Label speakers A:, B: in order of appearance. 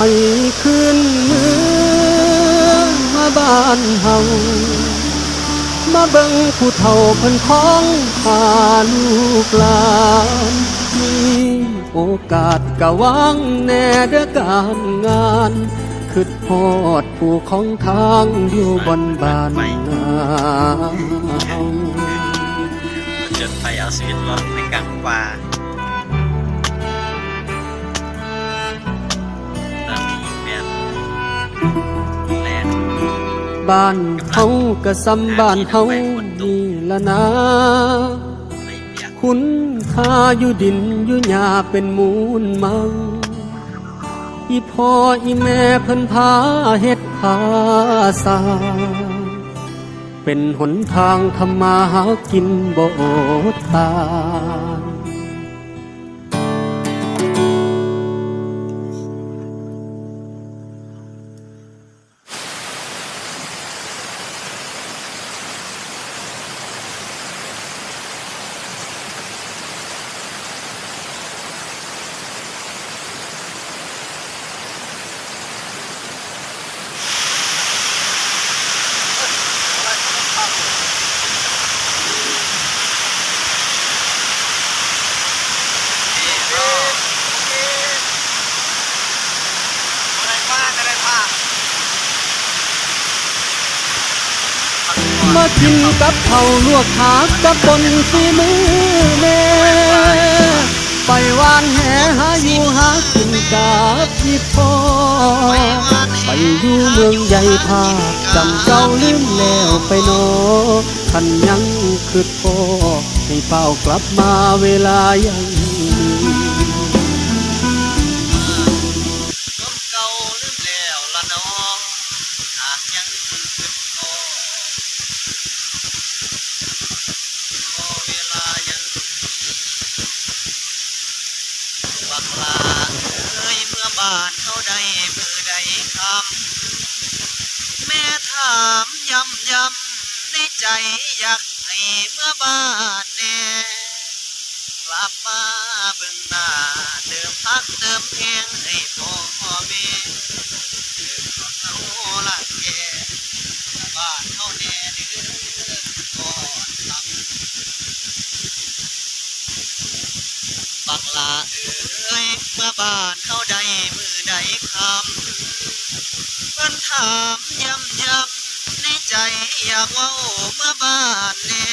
A: ให้คืนเมืองมาบ้านเฮามาเบิ่งผู้เฒ่าเพิ่นคล้องพาลูกหลานมีโอกาสกะวางแน่เด้อการงานคดฮอดผู้ของทางอยู่บนบ้านเฮา
B: จุดไฟเอาชีวิตรอดในกลางป่า บ้า
A: นเฮาก็ซ้ำบ้านเฮานี่ละนะ คุณค่าอยู่ดินอยู่หญ้าเป็นมูลมังอีพ่ออีแม่เพิ่นพาเฮ็ดพาสาเป็นหนทางทำมาหากินบ่ตาย มากินกับเขาลวกขากับบนฝีมือแม่ไปวานแหหาอยู่หากินกับพี่พ่อไปอยู่เมืองใหญ่ภาคจำเจ้าลืมแล้วไปโนอคันยังคือพ่อให้เฝ้ากลับมาเวลายัง
B: บักลาเอ้ยเมื่อบานเขาได้มือใดคำแม่ถามย้ำย้ำในใจอยากให้เมื่อบานแน่กลับมาเบิ่งหน้าเติมพักเติมแหงให้พ่อแม่เติมของเขาละแก่บ้านเขาแน่เดือก่อนทำบักลาเอ้ยเมื่อ บ้านเขาได้มือใดคำเพิ่นถามย้ำย้ำในใจอยากว่าเมื่อบ้านแน่